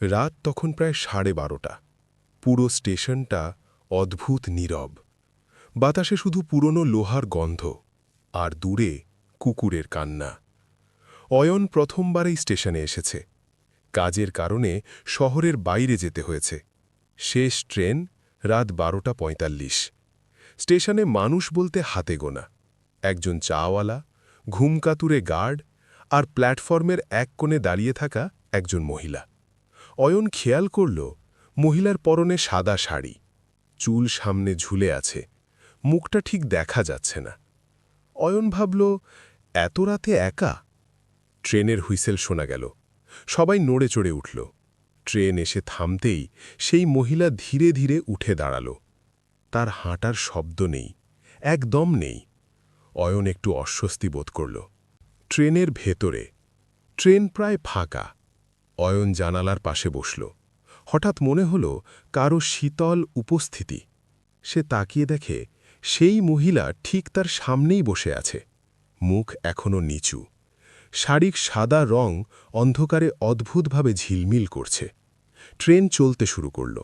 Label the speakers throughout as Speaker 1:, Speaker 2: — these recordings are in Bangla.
Speaker 1: রাত তখন প্রায় সাড়ে বারোটা। পুরো স্টেশনটা অদ্ভুত নীরব। বাতাসে শুধু পুরনো লোহার গন্ধ আর দূরে কুকুরের কান্না। অয়ন প্রথমবার এই স্টেশনে এসেছে। কাজের কারণে শহরের বাইরে যেতে হয়েছে। শেষ ট্রেন রাত বারোটা পঁয়তাল্লিশ। স্টেশনে মানুষ বলতে হাতে গোনা। একজন চাওয়ালা, ঘুমকাতুরে গার্ড আর প্ল্যাটফর্মের এক কোণে দাঁড়িয়ে থাকা একজন মহিলা। অয়ন খেয়াল করল, মহিলার পরনে সাদা শাড়ি। চুল সামনে ঝুলে আছে, মুখটা ঠিক দেখা যাচ্ছে না। অয়ন ভাবল, এত রাতে একা? ট্রেনের হুইসেল শোনা গেল। সবাই নড়ে চড়ে উঠল। ট্রেন এসে থামতেই সেই মহিলা ধীরে ধীরে উঠে দাঁড়াল। তার হাঁটার শব্দ নেই, একদম নেই। অয়ন একটু অস্বস্তি বোধ করল। ট্রেনের ভেতরে, ট্রেন প্রায় ফাঁকা। অয়ন জানালার পাশে বসল। হঠাৎ মনে হল কারও শীতল উপস্থিতি। সে তাকিয়ে দেখে সেই মহিলা ঠিক তার সামনেই বসে আছে। মুখ এখনও নিচু। শাড়ির সাদা রং অন্ধকারে অদ্ভুতভাবে ঝিলমিল করছে। ট্রেন চলতে শুরু করল।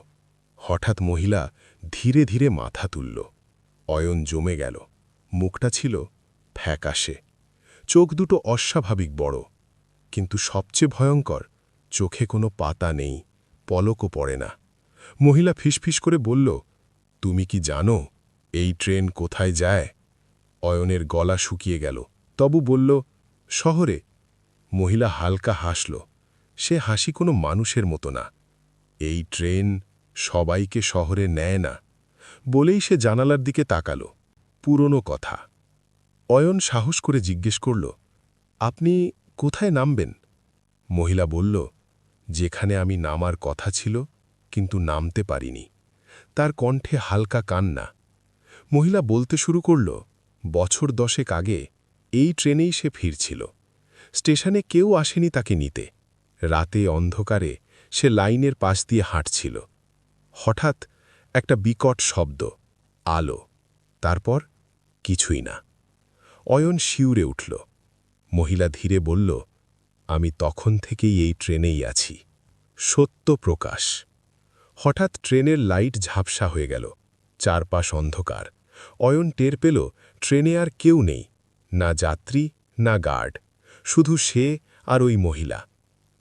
Speaker 1: হঠাৎ মহিলা ধীরে ধীরে মাথা তুলল। অয়ন জমে গেল। মুখটা ছিল ফ্যাকাশে। চোখ দুটো অস্বাভাবিক বড়। কিন্তু সবচেয়ে ভয়ঙ্কর চোখে কোনো পাতা নেই, পলকও পড়ে না। মহিলা ফিসফিস করে বলল, তুমি কি জানো, এই ট্রেন কোথায় যায়? অয়নের গলা শুকিয়ে গেল। তবু বলল, শহরে। মহিলা হালকা হাসল। সে হাসি কোনো মানুষের মতো না। এই ট্রেন সবাইকে শহরে নেয় না। বলেই সে জানালার দিকে তাকাল। পুরনো কথা। অয়ন সাহস করে জিজ্ঞেস করল, আপনি কোথায় নামবেন? মহিলা বলল যেখানে আমি নামার কথা ছিল, কিন্তু নামতে পারিনি। তার কণ্ঠে হালকা কান্না। মহিলা বলতে শুরু করল, বছর দশেক আগে এই ট্রেনেই সে ফিরছিল। স্টেশনে কেউ আসেনি তাকে নিতে। রাতে অন্ধকারে সে লাইনের পাশ দিয়ে হাঁটছিল। হঠাৎ একটা বিকট শব্দ, আলো। তারপর কিছুই না। অয়ন শিউরে উঠল। মহিলা ধীরে বলল আমি তখন থেকেই এই ট্রেনেই আছি। সত্য প্রকাশ। হঠাৎ ট্রেনের লাইট ঝাপসা হয়ে গেল। চারপাশ অন্ধকার। অয়ন টের পেল, ট্রেনে আর কেউ নেই। না যাত্রী, না গার্ড। শুধু সে আর ওই মহিলা।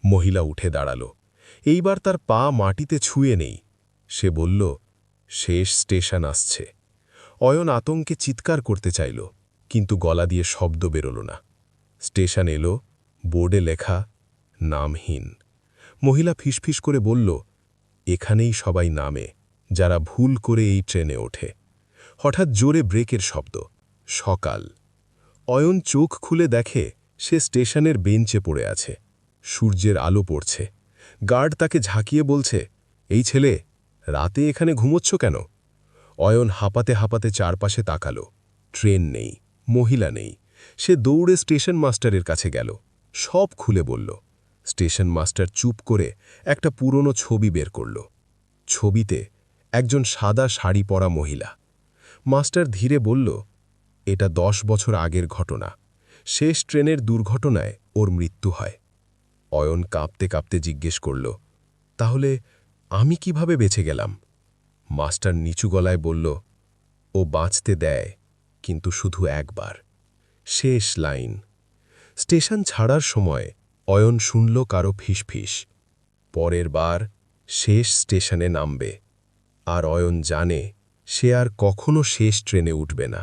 Speaker 1: মহিলা উঠে দাঁড়াল। এইবার তার পা মাটিতে ছুঁয়ে নেই। সে বলল, শেষ স্টেশন আসছে। অয়ন আতঙ্কে চিৎকার করতে চাইল, কিন্তু গলা দিয়ে শব্দ বেরোল না। স্টেশন এলো বোর্ডে লেখা, নামহীন। মহিলা ফিসফিস করে বলল, এখানেই সবাই নামে, যারা ভুল করে এই ট্রেনে ওঠে। হঠাৎ জোরে ব্রেকের শব্দ, সকাল। অয়ন চোখ খুলে দেখে, সে স্টেশনের বেঞ্চে পড়ে আছে। সূর্যের আলো পড়ছে। গার্ড তাকে ঝাঁকিয়ে বলছে, এই ছেলে, রাতে এখানে ঘুমোচ্ছ কেন? অয়ন হাঁপাতে হাঁপাতে চারপাশে তাকালো। ট্রেন নেই, মহিলা নেই। সে দৌড়ে স্টেশন মাস্টারের কাছে গেল। সব খুলে বলল। স্টেশন মাস্টার চুপ করে একটা পুরনো ছবি বের করল। ছবিতে একজন সাদা শাড়ি পরা মহিলা। মাস্টার ধীরে বলল, এটা দশ বছর আগের ঘটনা। শেষ ট্রেনের দুর্ঘটনায় ওর মৃত্যু হয়। অয়ন কাঁপতে কাঁপতে জিজ্ঞেস করল, তাহলে আমি কীভাবে বেঁচে গেলাম? মাস্টার নিচু গলায় বলল, ও বাঁচতে দেয়, কিন্তু শুধু একবার। শেষ লাইন। স্টেশন ছাড়ার সময় অয়ন শুনল কারও ফিসফিস। পরের বার শেষ স্টেশনে নামবে, আর অয়ন জানে সে আর কখনো শেষ ট্রেনে উঠবে না।